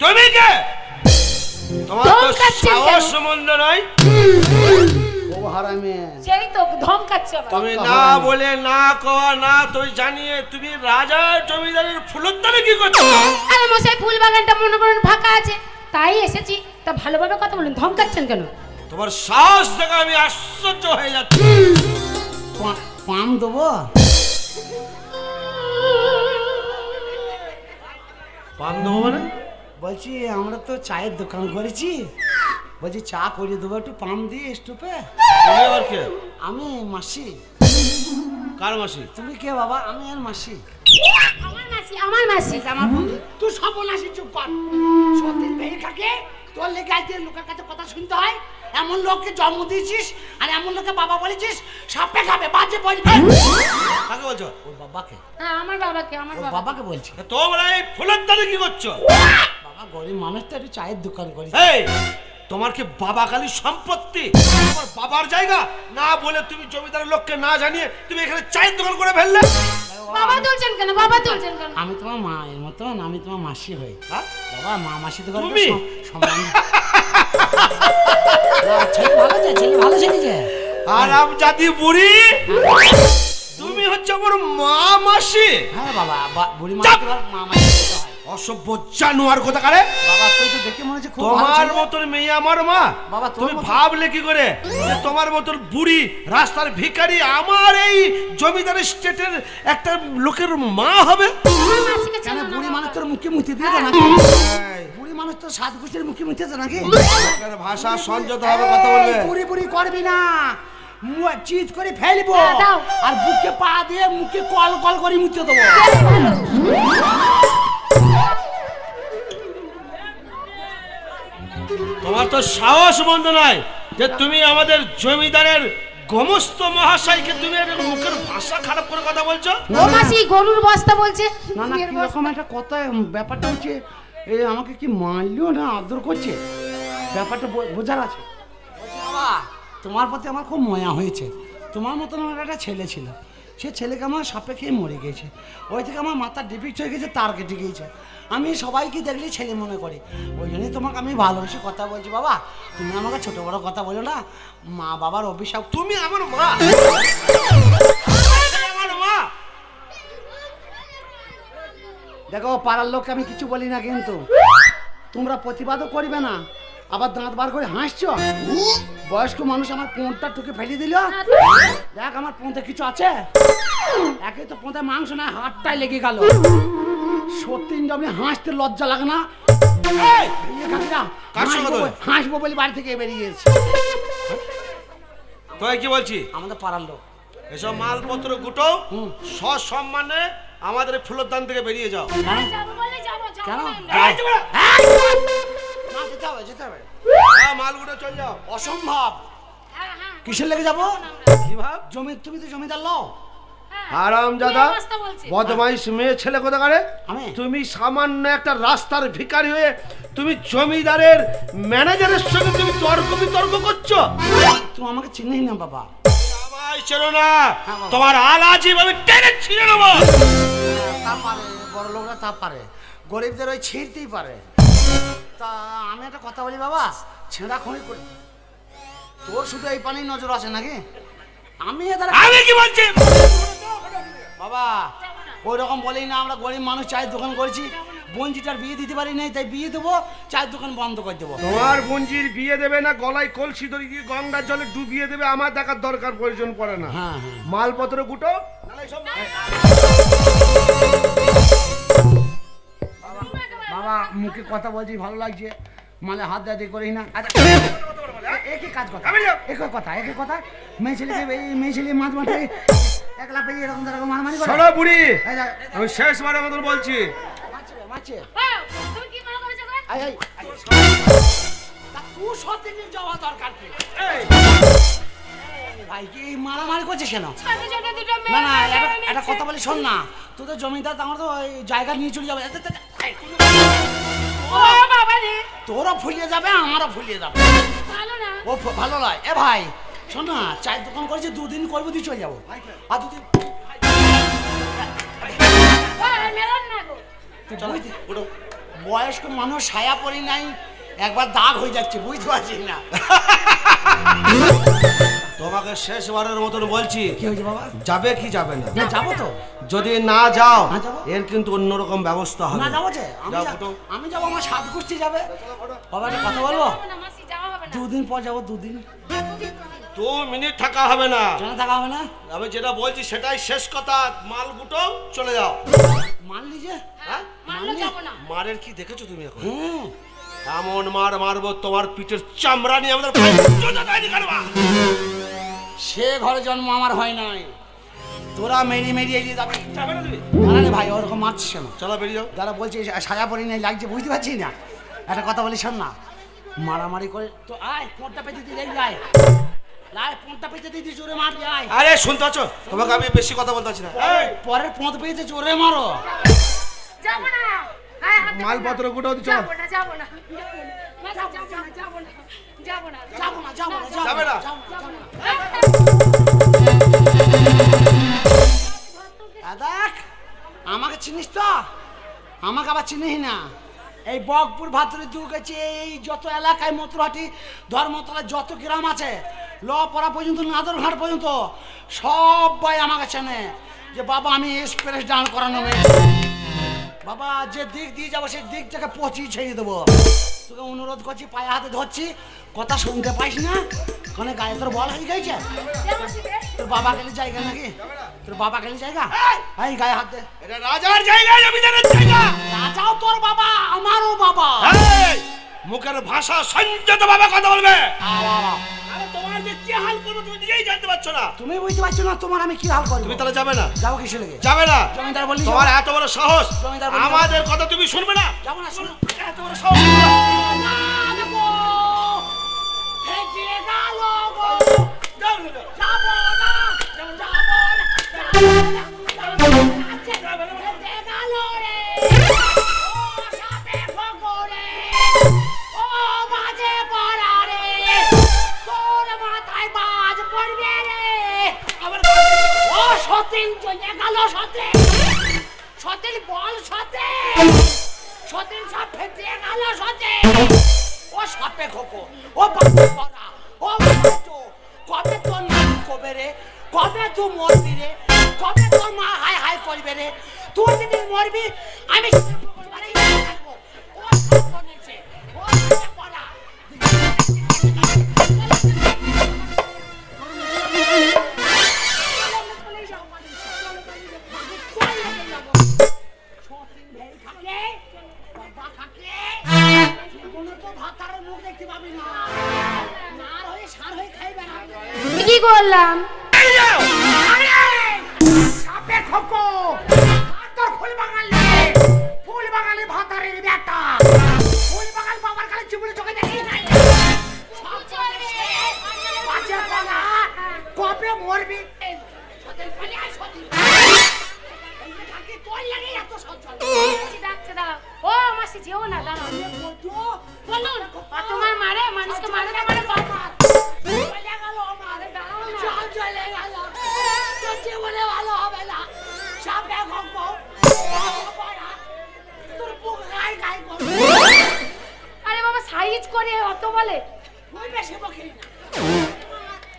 তুমি কে? তোমার তো ধমকাচ্ছেন কেন? সাহস সম্বন্ধ নয়। ও হারামে সেই তো ধমকাচ্ছে আবার। তুমি না বলে না কওয়া না তুই জানিয়ে তুমি রাজা জমিদারের ফুলদ্দারে কি করছ? আরে মশাই ফুল বাগানটা মনে করেন ফাঁকা আছে। তাই এসেছি। তা ভালোভাবে কথা বলুন ধমকাচ্ছেন কেন? তোমার সাহস দেখে আমি আশ্চর্য হয়ে যাচ্ছি। পা- পাম দেবো? পান দেবো মানে? বলছি আমরা তো চায়ের দোকান করেছি। বলছি চা করে দেবো একটু পাম দিয়ে স্টুপে। কে? আমি মাসি। কার মাসি? তুমি কে বাবা? আমি আর মাসি। আমার মাসি আমার মাসি। আমার তুই সর্বনাশী চুপ কর। সতীন ভেঙে থাকে তোর লেগে লোকের কাছে কথা শুনতে হয় এমন লোককে জন্ম দিয়েছিস আর এমন লোককে বাবা বলেছিস সাপে খাবে বাজে বলবে। কাকে বলছো? ওর বাবাকে। হ্যাঁ আমার বাবাকে আমার বাবাকে। বলছি। তোমরা এই ফুলদ্দারে কি করছ? গরিব মানুষ তো একটু চায়ের দোকান করি। এই তোমার কি বাবা কালী সম্পত্তি? তোমার বাবার জায়গা? না বলে তুমি জমিদারের লোককে না জানিয়ে তুমি এখানে চায়ের দোকান করে ফেললে? বাবা তুলছেন কেন? বাবা তুলছেন কেন? আমি তোমার মায়ের মতন আমি তোমার মাসি হই। হ্যাঁ? বাবা মা মাসি তো তুমি? সম্মান ছেলে ভালো যে ছেলে ভালো ছেলে যে। আরাম জাতি বুড়ি? তুমি হচ্ছে আমার মা মাসি। হ্যাঁ বাবা বুড়ি মা মা মাসি হয়। অসভ্য জানোয়ার কথা কারে বাবা তুই তো দেখে মনে হচ্ছে খুব তোমার। মতন মেয়ে আমার মা। বাবা, তুমি ভাবলে কি করে? যে তোমার মতন বুড়ি রাস্তার ভিখারি আমার এই জমিদার স্টেটের একটা লোকের মা হবে? কেন বুড়ি মানুষ তোর মুখে মুতে দিয়েছে নাকি? বুড়ি মানুষ তোর সাত গোষ্ঠীর মুখে মুতেছে নাকি? ভাষা সংযত হবে কথা বলবে। বুড়ি বুড়ি করবি না। মুখ চিজ করে ফেলব। হ্যাঁ, আর বুকে পা দিয়ে মুখে কল কল করে মুতে দেবো। তোমার তো সাহস বন্ধ নয় যে তুমি আমাদের জমিদারের গমস্ত মহাশয়কে তুমি এর মুখের ভাষা খারাপ করে কথা বলছো? ও মাসি গরুর বস্তা বলছে। না না। কীরকম একটা কথা ব্যাপারটা হচ্ছে এই আমাকে কি মারলিও না আদর করছে? ব্যাপারটা বোঝার আছে। তোমার প্রতি আমার খুব ময়া হয়েছে। তোমার মতন আমার একটা ছেলে ছিল। সে ছেলেকে আমার সাপে খেয়ে মরে গেছে। ওই থেকে আমার মাথা ডিফিক্ট হয়ে গেছে, তার কেটে গিয়েছে। আমি সবাইকে দেখলে ছেলে মনে করি। ওই জন্যই তোমাকে আমি ভালোবেসে কথা বলছি বাবা। তুমি আমাকে ছোট বড় কথা বলো না। মা বাবার অভিশাপ। তুমি আমার মা। দেখো, পাড়ার লোককে আমি কিছু বলি না কিন্তু। তোমরা প্রতিবাদও করবে না। আবার দাঁত বার করে হাসছো? বয়স্ক মানুষ আমার পোঁতটা টুকে ফেলে দিল। দেখ আমার পোঁতে কিছু আছে? একে তো পোঁতে মাংস না হাতটাই লেগে গেল। সত্যি আমি হাসতে লজ্জা লাগে না। হাসবো বলে- বাড়ি থেকে বেরিয়ে গেছি। তোই কি বলছি? আমাদের পাড়ার লোক। এসব মালপত্র গুটো হুম। সসম্মানে আমাদের ফুলের দান থেকে বেরিয়ে যাও। যাব বলে যাব, যাব কেন? না। করো। যেতে হবে যেতে হবে। হ্যাঁ, মালগুলো চল যাও। অসম্ভব। হ্যাঁ, হ্যাঁ, কিসের লেগে যাব? কি ভাব? জমি তুমি তো জমিদার লও। আরাম দাদা বদমাইশ মেয়ে ছেলে কোথাকারে? আমি? তুমি সামান্য একটা রাস্তার ভিখারি হয়ে তুমি জমিদারের ম্যানেজারের সঙ্গে তুমি তর্ক বিতর্ক করছ? তুমি আমাকে চিনেই না বাবা। আমায় চেনো না। তোমার আলাজি ভাবে টেনে ছিঁড়ে নেব। তা পারে বড় লোকরা তা পারে। গরিবদের ওই ছিঁড়তেই পারে। তা আমি একটা কথা বলি বাবা। ছেঁড়া খড়ি করে তোর শুধু এই পানি নজর আছে নাকি? আমি আমি কি বলছি? বাবা ওই রকম বলি না আমরা গরিব মানুষ চায়ের দোকান করেছি। বঞ্জিটার বিয়ে দিতে পারি নাই তাই বিয়ে দেবো চায়ের দোকান বন্ধ করে দেবো। তোমার বঞ্জির বিয়ে দেবে না গলায় কলসি দড়ি দিয়ে গঙ্গার জলে ডুবিয়ে দেবে আমার দেখার দরকার প্রয়োজন পড়ে না। হ্যাঁ হ্যাঁ। মালপত্র গুটো। বাবা মুখে কথা বলছি ভালো লাগছে মানে হাত দিয়ে করি না আচ্ছা একই কাজ কথা একই কথা একই কথা মেয়ে ছেলেকে এই মেয়ে ছেলে মাছ মাঠে একলা পেয়ে এরকম এরকম মারামারি করে শোনো বুড়ি আমি শেষবারের মতন বলছি। হ্যাঁ, মনে তুই সত্যি যাওয়া দরকার কি? ভাই কি মারামারি করছিস কেন না না একটা। কথা বলি শোন না তোদের জমিদার তো আমার তো ওই জায়গা নিয়ে চলে যাবে তোরও ফুলিয়ে যাবে আমারও ফুলিয়ে যাবে। ভালো না? ও ভালো নয়। এ ভাই শোন না চায়ের দোকান করেছি দুদিন করব দিয়ে চলে যাব। আর দুদিন ও, মেলান না গো। চলো, উঠো। বয়স্ক মানুষ ছায়া পরি নাই একবার দাগ হয়ে যাচ্ছে বুঝতে পারছি না। তোমাকে শেষবারের মতন বলছি কি হয়েছে বাবা? যাবে কি যাবে না? না যাব তো। যদি না যাও এর কিন্তু অন্যরকম ব্যবস্থা হবে। না যাব যে? আমি যাব আমার সাত গোষ্ঠী যাবে। বাবা একটা কথা বলব? দুদিন পর যাব দুদিন। দু মিনিট থাকা হবে না। জানা থাকা হবে না? আমি যেটা বলছি সেটাই শেষ কথা। মাল গুটো চলে যাও। মানলি যে হ্যাঁ? মানলো যাব না। মারের কি দেখেছ তুমি এখন? এমন মার মারবো তোমার পিঠের চামড়া নিয়ে আমাদের। সে ঘরে জন্ম আমার হয় নাই। তোরা মেরি মেরি এগিয়ে যাবি। যাবে না রে ভাই ওরকম মারছিস কেন চলো বেরিয়ে যাও। যারা বলছে সাজা পরি নাই লাগছে বুঝতে পারছি না। একটা কথা বলি শোন না মারামারি করে তো আয় পোঁটটা পেতে দিলে আয়। আরে শুনতে পাচ্ছ? তোমাকে আমি বেশি কথা বলতে পারছি না। এই, পরের পোঁত পেতে জোরে মারো। হ্যাঁ, মালপত্র গুটাও দিচ্ছ যাব না যাব না যাব না। যাব না যাব না যাব না যাবে না? যাব না, যাব না। আ, দেখ আমাকে চিনিস তো আমাকে আবার চিনিস না এই বকপুর ভাতুরি দু গেছে এই যত এলাকায় মতুরাটি ধর্মতলা যত গ্রাম আছে ল পড়া পর্যন্ত নাদরঘাট পর্যন্ত সবাই আমাকে চেনে যে বাবা আমি এক্সপ্রেস দাঁড় করানো মেয়ে বাবা যে দিক দিয়ে যাব সেই দিক থেকে পচিয়ে ছেড়ে দেবো। তোকে অনুরোধ করছি পায়ে হাতে ধরছি। কথা শুনতে পাইস না? ওখানে গায়ে তোর বল হয়ে গেছে? তোর বাবা গেলে জায়গা নাকি? তোর বাবা গেলে জায়গা? এই! গায়ে হাত দে। এটা রাজার জায়গা জমিদারের জায়গা! রাজাও তোর বাবা আমারও বাবা। মুখের ভাষা সংযত ভাবে কথা বলবে। আ, বাবা। যে কি হাল করব তুমি নিজেই জানতে পারছ না। তুমি বুঝতে পারছ না তোমার আমি কি হাল করব? তুমি তাহলে যাবে না। যাব কিসে লেগে? যাবে না। জমিদার বললি তোমার এত বড় সাহস। আমাদের কথা তুমি শুনবে না। যাব না শোনো এত বড় সাহস। শুনবে না। যদি মরবি আমি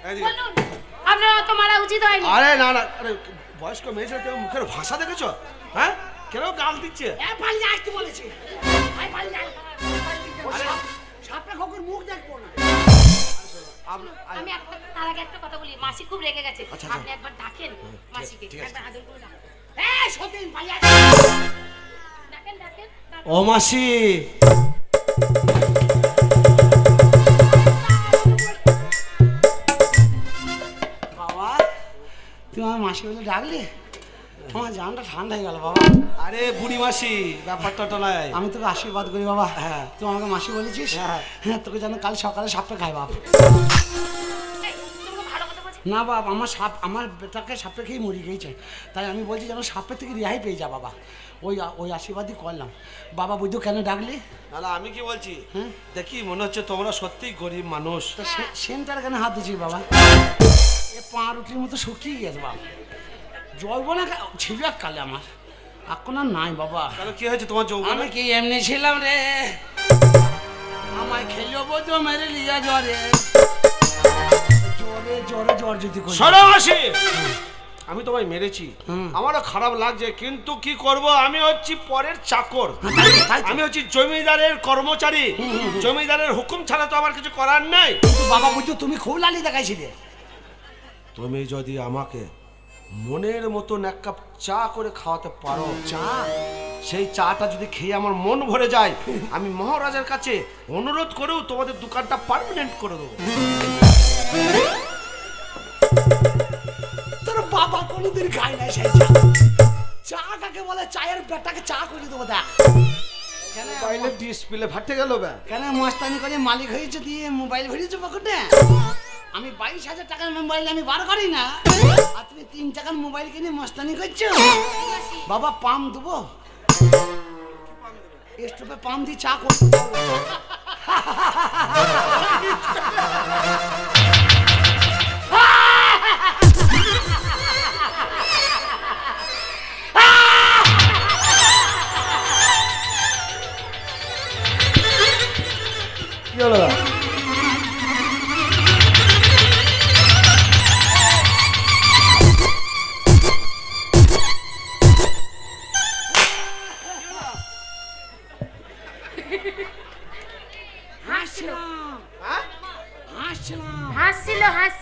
আপনার অত মারা উচিত হয়নি। আরে না না আরে বয়স্ক মেয়ে ছেলে মুখের ভাষা দেখেছ? হ্যাঁ? কেন গাল দিচ্ছে? এ পালিয়ে আসতে বলেছি? আয় পালিয়ে সাপে মুখ দেখব না। আমি একটা তার আগে একটা কথা বলি মাসি খুব রেগে গেছে। আচ্ছা, আচ্ছা। আপনি একবার ডাকেন মাসিকে একবার আদর করে ডাকেন। এ সতীন পালিয়ে ডাকেন ডাকেন ডাকেন। ও মাসি। মাসি বলে ডাকলি? আমার জানটা ঠান্ডা হয়ে গেল বাবা। আরে বুড়ি মাসি ব্যাপারটা তো নয় আমি তোকে আশীর্বাদ করি বাবা। হ্যাঁ। তুই আমাকে মাসি বলেছিস? হ্যাঁ। হ্যাঁ তোকে যেন কাল সকালে সাপে খাই বলছো। না বাপ আমার সাপ আমার বেটাকে সাপে খেয়ে মরে গিয়েছে। তাই আমি বলছি যেন সাপের থেকে রেহাই পেয়ে যা বাবা। ওই ওই আশীর্বাদই করলাম। বাবা বুঝতো কেন ডাকলি? না না আমি কি বলছি? হ্যাঁ? দেখি মনে হচ্ছে তোমরা সত্যিই গরিব মানুষ। সেন্টার কেন হাত দিচ্ছি বাবা? এ পা রুটির মতো শুকিয়ে গেছে বাবা। জৈব না ছিল এক কালে আমার। এখন আর নাই বাবা। তাহলে কি হয়েছে তোমার যৌবনে? আমি কি এমনি ছিলাম রে? আমায় খেলো বোধ মেরে লিয়া জ্বরে। জ্বরে জ্বরে জ্বর যদি সরে আসি আমি তোমায় মেরেছি। আমারও খারাপ লাগছে কিন্তু কি করব? আমি হচ্ছি পরের চাকর। হ্যাঁ। আমি হচ্ছি জমিদারের কর্মচারী। জমিদারের হুকুম ছাড়া তো আমার কিছু করার নাই। বাবা বুঝছ তুমি খুব লালি দেখাইছিলে। তুমি যদি আমাকে মনের মতন এক কাপ চা করে খাওয়াতে পারো চা? সেই চাটা যদি খেয়ে আমার মন ভরে যায় আমি মহারাজার কাছে অনুরোধ করেও তোমাদের দোকানটা পারমানেন্ট করে দেবো। তোর বাবা কোনোদিন খায় না সেই চা। চা কাকে বলে? চায়ের বেটাকে চা করে দেবো দেখ। কেন? মোবাইলের ডিসপ্লে ফাটে গেল ব্যা কেন? মস্তানি করে মালিক হয়েছে দিয়ে মোবাইল ভরিয়েছে পকেটে? আমি বাইশ হাজার টাকার মোবাইল আমি বার করি না। আর তুমি তিন টাকার মোবাইল কিনে মস্তানি করছ? বাবা, পাম দেবো? স্টোভে পাম দিয়ে চা করব। কি হলো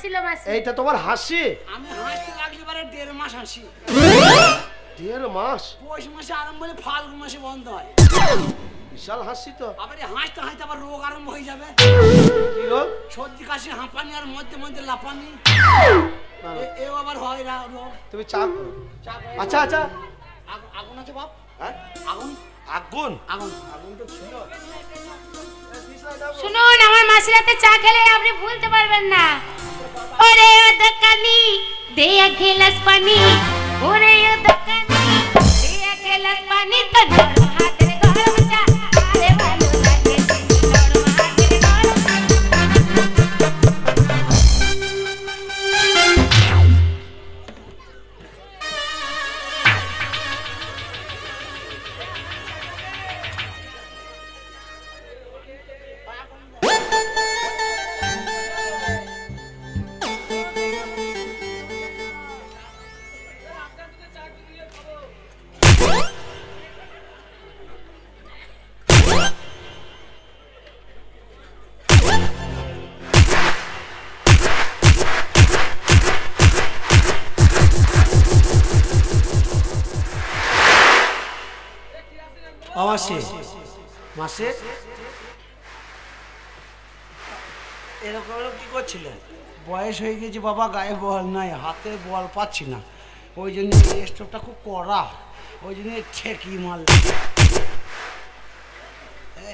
হাসছিল মাসি। এইটা তোমার হাসি? আমি হাসতে লাগলে এবারে দেড় মাস হাসি। দেড় মাস? পৌষ মাসে আরম্ভ হলে ফাল্গুন মাসে বন্ধ হয়। বিশাল হাসি তো। আবার হাসতে হাসতে আবার রোগ আরম্ভ হয়ে যাবে। কি রোগ? সর্দি কাশি হাঁপানি আর মধ্যে মধ্যে লাপানি এ- এও আবার হয় না রোগ। তুমি চা আচ্ছা আচ্ছা। আগুন- আছে বাপ? হ্যাঁ? আগুন? আগুন? আগুন। আগুন তো ছিল। শুনুন আমার মাসির হাতে চা খেলে আপনি ভুলতে পারবেন না। ওরে ও দোকানি দে এক গ্লাস পানি। ওরে ও দোকানি দে এক গ্লাস পানি তো মাসে। মাসে? এরকম কি করছিলে বয়স হয়ে গেছে বাবা, গায়ে বল নাই, হাতে বল পাচ্ছি না। ওই জন্য স্টোভটা খুব কড়া, ওই জন্য ঠেকি মাল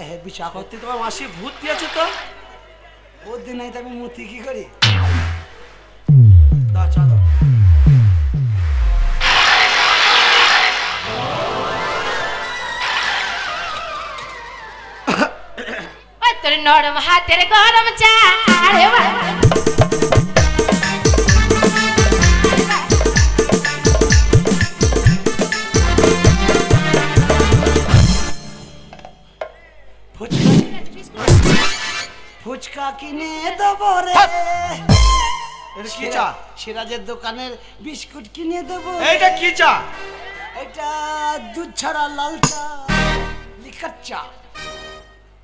হেভি চা করতে তোমার মাসি ভূত দিয়েছে তো? নাই তো আমি মুতি কি করি? চা তোর নরম হাতের গরম চা আরে ফুচকা কিনে দেবো রে। এটা কি চা? সিরাজের দোকানের বিস্কুট কিনে দেবো এইটা কি চা? এটা দুধ ছাড়া লাল চা। লিকার চা।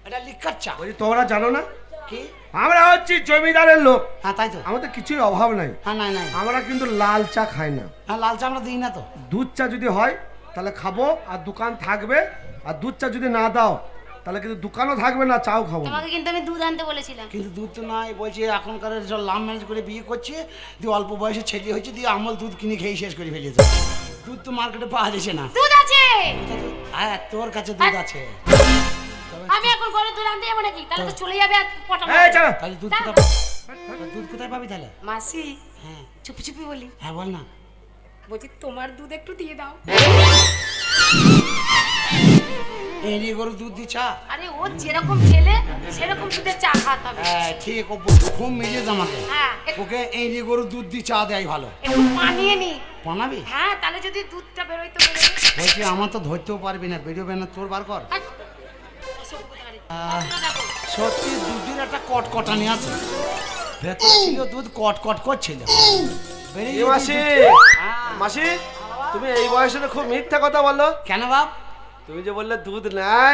এটা লিকার চা। বলছি তোমরা জানো না? কি? আমরা হচ্ছি জমিদারের লোক। হ্যাঁ তাই তো। আমাদের কিছুই অভাব নাই। হ্যাঁ নাই নাই। আমরা কিন্তু লাল চা খাই না। হ্যাঁ লাল চা আমরা দিই না তো। দুধ চা যদি হয় তাহলে খাব আর দোকান থাকবে আর দুধ চা যদি না দাও তাহলে কিন্তু দোকানও থাকবে না চাও খাব না। তোমাকে কিন্তু আমি দুধ আনতে বলেছিলাম। কিন্তু দুধ তো নাই বলছে এখনকার সব লাভ ম্যারেজ করে বিয়ে করছে দিয়ে অল্প বয়সে ছেলে হচ্ছে দিয়ে আমল দুধ কিনে খেয়ে শেষ করে ফেলেছে। দুধ তো মার্কেটে পাওয়া যাচ্ছে না। দুধ আছে! হ্যাঁ তোর কাছে দুধ আছে। আমি এখন গরুর দুধ আনতে যাব নাকি? তাহলে তো চলে যাবে আর পটা এই চলো। তাহলে দুধ। কোথায় দুধ কোথায় পাবি তাহলে? মাসি হ্যাঁ। চুপি চুপি বলি। হ্যাঁ বল না। বলছি তোমার দুধ একটু দিয়ে দাও। এই নিয়ে গরু দুধ দি চা আরে ও যেরকম ছেলে সেরকম দুধের চা খাওয়াতে হবে। হ্যাঁ ঠিক ও বলছে খুব মেজেজ আমাকে। হ্যাঁ। একটু- ওকে এই নিয়ে গরু দুধ দি চা দেয় ভালো। একটু মানিয়ে নি। বানাবি? হ্যাঁ তাহলে যদি দুধটা বেরোয় তো বেরোবে। বলছি আমার তো ধরতেও পারবি না বেরোবে না তোর বার কর। আর- সত্যি দুধের একটা কটকটানি আছে। ভেতর ছিল দুধ কটকট করছিল বেরিয়ে মাসি হ্যাঁ। মাসি তুমি এই বয়সে তো খুব মিথ্যা কথা বলল কেন বাপ? তুমি যে বললে দুধ নাই।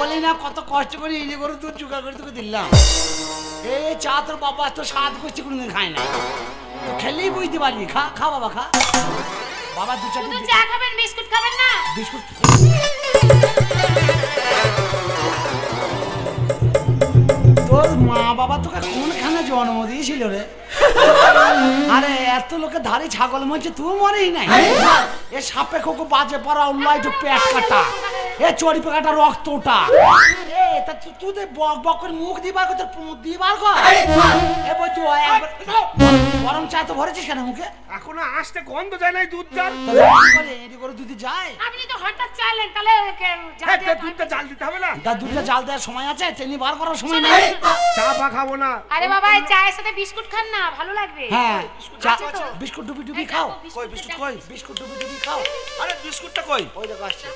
বলি না কত কষ্ট করে ইয়ে করে দুধ জোগাড় করে তোকে দিলাম। এই চা তোর বাবা তো স্বাদ করছে কোনোদিন খায় না। তো খেলেই বুঝতে পারবি খা খা বাবা খা। বাবা দু চারটে শুধু চা খাবেন বিস্কুট খাবেন না? বিস্কুট তোর মা বাবা তোকে কোনখানে জন্ম দিয়েছিল রে? আরে এত লোকে ধারে ছাগল মরছে তুই মরেই নাই। এ সাপে খোকো বাজে পড়া উল্লাই একটু পেট কাটা। এ চড়ি পেকাটা রক্তটা এ তা তু- তুই তো বক বক করে মুখ দিবার কর মুখ দিবার কর এ বই তুই একবার- গরম চা তো ভরেছিস কেন মুখে এখনও আসতে গন্ধ যায় নাই দুধটার তাহলে এডি করে দুধ যায় আপনি তো হঠাৎ চাইলেন তাহলে হ্যাঁ, দুধটা জাল দিতে হবে না তা দুধটা জাল দেওয়ার সময় আছে চিনি বার করার সময় নেই চা পা খাব না আরে বাবা এই চায়ের সাথে বিস্কুট খান না ভালো লাগবে হ্যাঁ চা বিস্কুট ডুবি ডুবি খাও কই বিস্কুট। কই বিস্কুট ডুবি ডুবি খাও আরে বিস্কুটটা কই ওই দেখো আসছে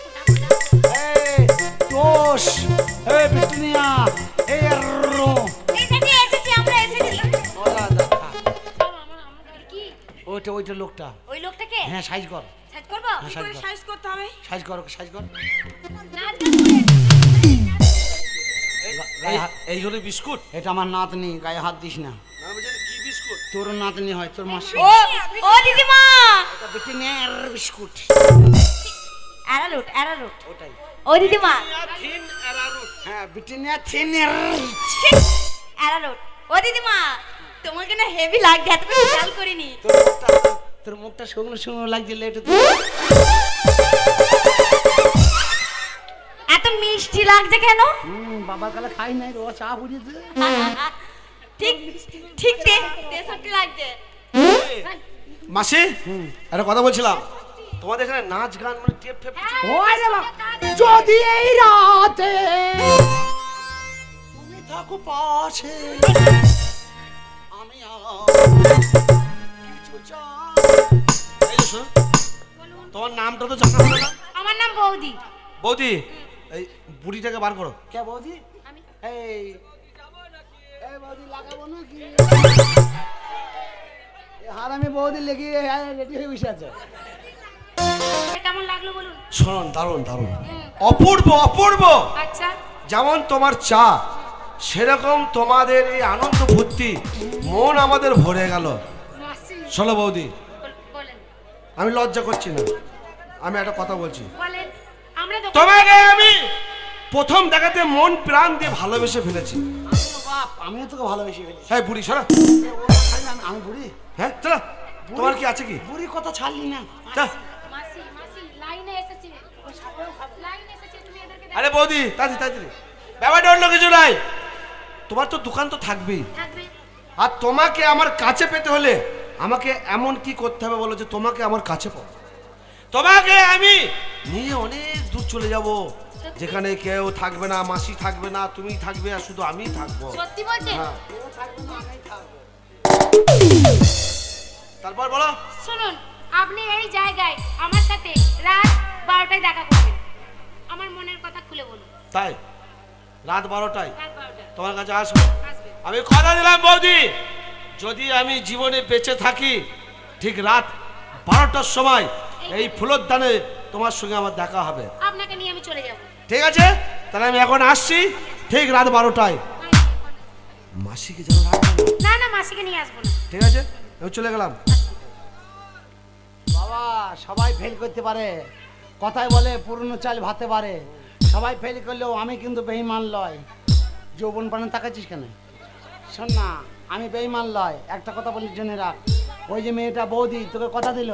ওইটা ওইটা লোকটা। ওই লোকটাকে? হ্যাঁ সাইজ কর। সাইজ করব? হ্যাঁ, সাইজ সাইজ করতে হবে। সাইজ কর সাইজ কর। নাচ গান করে। গায়ে হাত- এই হলো বিস্কুট? এটা আমার নাতনি গায়ে হাত দিস না। না কি বিস্কুট? তোর নাতনি হয় তোর মাসি। ও ও দিদিমা! এটা বিটুনিয়ার বিস্কুট। অ্যারারুট অ্যারারুট ওটাই। ও দিদিমা থিন অ্যারারুট হ্যাঁ বিটুনিয়া থিনের অ্যারারুট ও দিদিমা তোমাকে না হেভি লাগছে এত করে খেয়াল করিনি। তোর মুখটা শুকনো শুকনো লাগছিল একটু এত মিষ্টি লাগছে কেন? হুম বাবার কালে খাই নাই রো চা পুড়িয়েছে। ঠিক ঠিক তেষট্টি লাগছে। মাসি একটা কথা বলছিলাম। তোমাদের এখানে নাচ গান মানে টেপ ফেপ কিছু ওই রে বাবা, যদি এই রাতে তুমি থাকো পাশে আমি কিছু চাই। তোমার নামটা তো জানা হলো না। আমার নাম বৌদি। বৌদি এই বুড়িটাকে বার করো। কে বৌদি? আমি। এই এই বৌদি লাগাবো নাকি? আর আমি বৌদি লেগে রেডি হয়ে বসে আছে। কেমন লাগল বলুন? শোন দারুণ দারুণ। অপূর্ব অপূর্ব! আচ্ছা। যেমন তোমার চা সেরকম তোমাদের এই আনন্দ ভর্তি মন আমাদের ভরে গেল। শোনো বৌদি আমি লজ্জা করছি না। আমি একটা কথা বলছি। বলেন আমরা তো তোমাকে আমি প্রথম দেখাতে মন প্রাণ দিয়ে ভালোবেসে ফেলেছি। আমিও তোকে ভালোবেসে ফেলেছি। হ্যাঁ বুড়ি সরা। আমি- আমি বুড়ি। হ্যাঁ চলো। তোমার কি আছে কি? বুড়ি কথা ছাড়লি না চা মাসি মাসি লাইনে এসেছে লাইনে এসেছে তুমি এদেরকে দেখো। আরে বৌদি তাড়াতাড়ি তাড়াতাড়ি। ব্যাপারটা অন্য কিছু নাই তোমার তো দোকান তো থাকবেই। আর তোমাকে আমার কাছে পেতে হলে আমাকে এমন কি করতে হবে বলো যে তোমাকে আমার কাছে পাবো? তোমাকে আমি নিয়ে অনেক দূর চলে যাব। যেখানে কেউ থাকবে না মাসি থাকবে না তুমি থাকবে আর শুধু আমিই থাকব। সত্যি বলছেন হ্যাঁ। তারপর বলো। শুনুন আপনি এই জায়গায় আমার সাথে রাত বারোটায় দেখা করবেন। আমার মনের কথা খুলে বলুন তাই? রাত বারোটায়? তোমার কাছে আসব? আমি কথা দিলাম বৌদি। যদি আমি জীবনে বেঁচে থাকি ঠিক রাত বারোটার সময় এই ফুলোর দানে তোমার সঙ্গে আমার দেখা হবে। আপনাকে নিয়ে আমি চলে যাব। ঠিক আছে? তাহলে আমি এখন আসছি ঠিক রাত বারোটায়। মাসিকে যেন রাখবে না। না না মাসিকে নিয়ে আসব না। ঠিক আছে? আমি চলে গেলাম। বাবা সবাই ফেল করতে পারে। কথায় বলে পুরনো চাল ভাতে পারে সবাই ফেল করলেও আমি কিন্তু বেইমান লয়। যৌবন পানে তাকাচ্ছিস কেন? শোন না আমি বেইমান লয়। একটা কথা বলি জেনে রাখ। ওই যে মেয়েটা বৌদি তোকে কথা দিল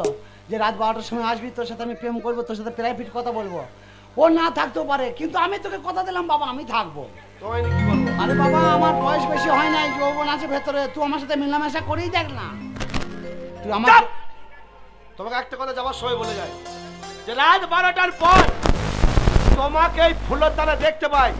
যে রাত বারোটার সময় আসবি তোর সাথে আমি প্রেম করব তোর সাথে প্রাইভেট কথা বলব। ও না থাকতেও পারে কিন্তু আমি তোকে কথা দিলাম বাবা আমি থাকব। আরে বাবা আমার বয়স বেশি হয় নাই যৌবন আছে ভেতরে তুই আমার সাথে মেলামেশা করেই দেখ না। তুই আমার তোমাকে একটা কথা যাবার সময় বলে যায়। যে রাত বারোটার পর তোমাকে এই ফুলের দানা দেখতে পাই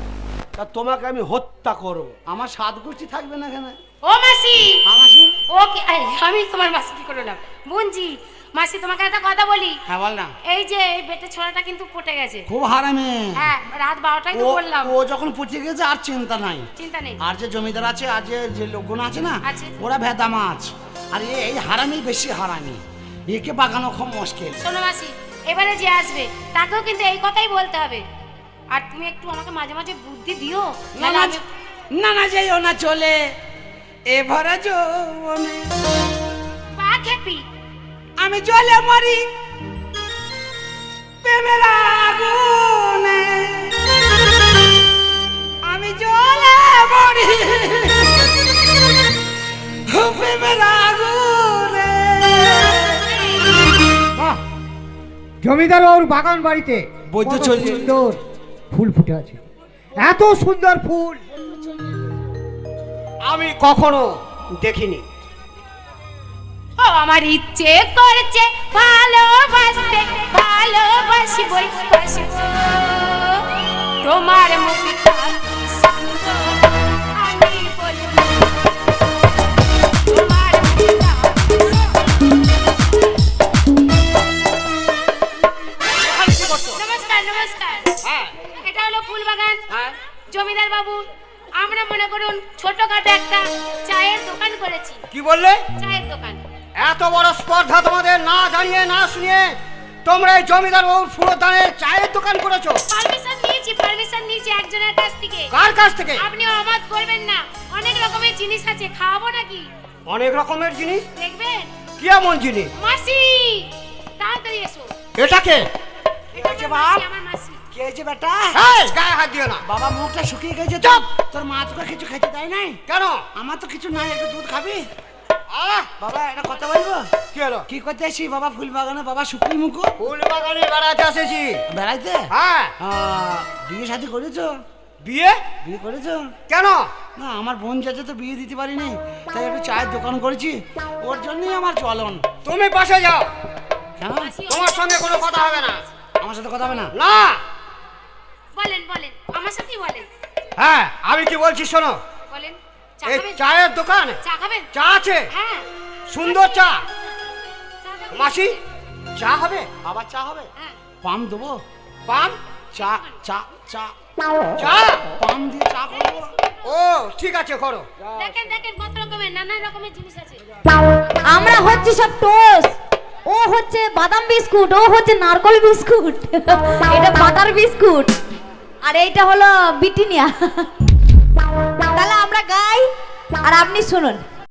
তা তোমাকে আমি হত্যা করব। আমার সাত গোষ্ঠী থাকবে না এখানে? ও মাসি! আমাসি ওকে এই, আমি তোমার মাসি কি করলাম? বুনজি মাসি তোমাকে একটা কথা বলি। হ্যাঁ বল না। এই যে এই বেটে ছোড়াটা কিন্তু পটে গেছে। খুব হারামে হ্যাঁ রাত বারোটায় তো ও বললাম। ও যখন পচে গেছে আর চিন্তা নাই। চিন্তা নেই। আর যে জমিদার আছে আর যে যে লোকগুলো আছে না ওরা ভেদা মাছ। আর এই হারামি বেশি হারামি। একে বাগানো খুব মুশকিল। শোনো মাসি এবারে যে আসবে তাকেও কিন্তু এই কথাই বলতে হবে। আর তুমি একটু আমাকে মাঝে মাঝে বুদ্ধি দিও না না না না যাইও না চলে। এ ভরা যৌবনে। পা খেপি। আমি জলে মরি প্রেমের আগুনে। আমি জলে মরি প্রেমের আগুনে। জমিদার ওর বাগান বাড়িতে বৈদ্য সুন্দর ফুল ফুটে আছে। এত সুন্দর ফুল। আমি কখনো দেখিনি। ও আমার ইচ্ছে করছে ভালোবাসতে ভালোবাসবই বাসব তোমার মুখটা জমিদার বাবু আমরা মনে করুন ছোটখাটো একটা চায়ের দোকান করেছি। কি বললে? চায়ের দোকান। এত বড় স্পর্ধা তোমাদের না জানিয়ে না শুনিয়ে তোমরা এই জমিদার ওর ফুলদানের চায়ের দোকান করেছ? পারমিশন নিয়েছি পারমিশন নিয়েছি একজনের কাছ থেকে। কার কাছ থেকে? আপনি অবাদ করবেন না অনেক রকমের জিনিস আছে খাওয়াবো নাকি? অনেক রকমের জিনিস? দেখবেন? কি এমন জিনিস? মাসি তাড়াতাড়ি এসো। এটাকে হয়েছে আমার বাপ? আমার মাসি। কে হয়েছে বেটা? এই, গায়ে হাত দিও না। বাবা মুখটা শুকিয়ে গেছে তো। চুপ! তোর মা তোকে কিছু খেতে দেয় নাই? কেন? আমার তো কিছু নাই একটু দুধ খাবি? আহ! বাবা এটা কথা বলব? কি হলো? কি করতে আসি বাবা? ফুল বাগানে বাবা শুকুই মুখো? ফুল বাগানে বেড়াতে এসেছি। বেড়াইতে? হ্যাঁ। আহ, বিয়ে শাদি করেছ? বিয়ে? বিয়ে করেছ? কেন? না আমার বোন যাচ্ছে তো বিয়ে দিতে পারিনি তাই একটু চায়ের দোকান করেছি। ওর জন্যই আমার চলন। তুমি পাশে যাও। কেন? তোমার সঙ্গে কোনো কথা হবে না। আমার সাথে কথা হবে না? না! বলেন বলেন। আমার সাথেই বলেন। হ্যাঁ আমি কি বলছি শোনো? বলেন চা এই খাবেন? চায়ের দোকান চা খাবেন? চা আছে। হ্যাঁ। সুন্দর চা। চা খাবেন? মাসি চা হবে? আবার চা হবে? হ্যাঁ। পাম দেবো? পান চা চা চা। চা? পাম দিয়ে চা করব? ও ঠিক আছে করো। দেখেন দেখেন কত রকমের নানা রকমের জিনিস আছে। আমরা হচ্ছে সব টোস্ট। ও হচ্ছে বাদাম বিস্কুট ও হচ্ছে নারকল বিস্কুট। এটা বাটার বিস্কুট। আর এইটা হলো বিটিনিয়া। তাহলে আমরা গাই আর আপনি শুনুন।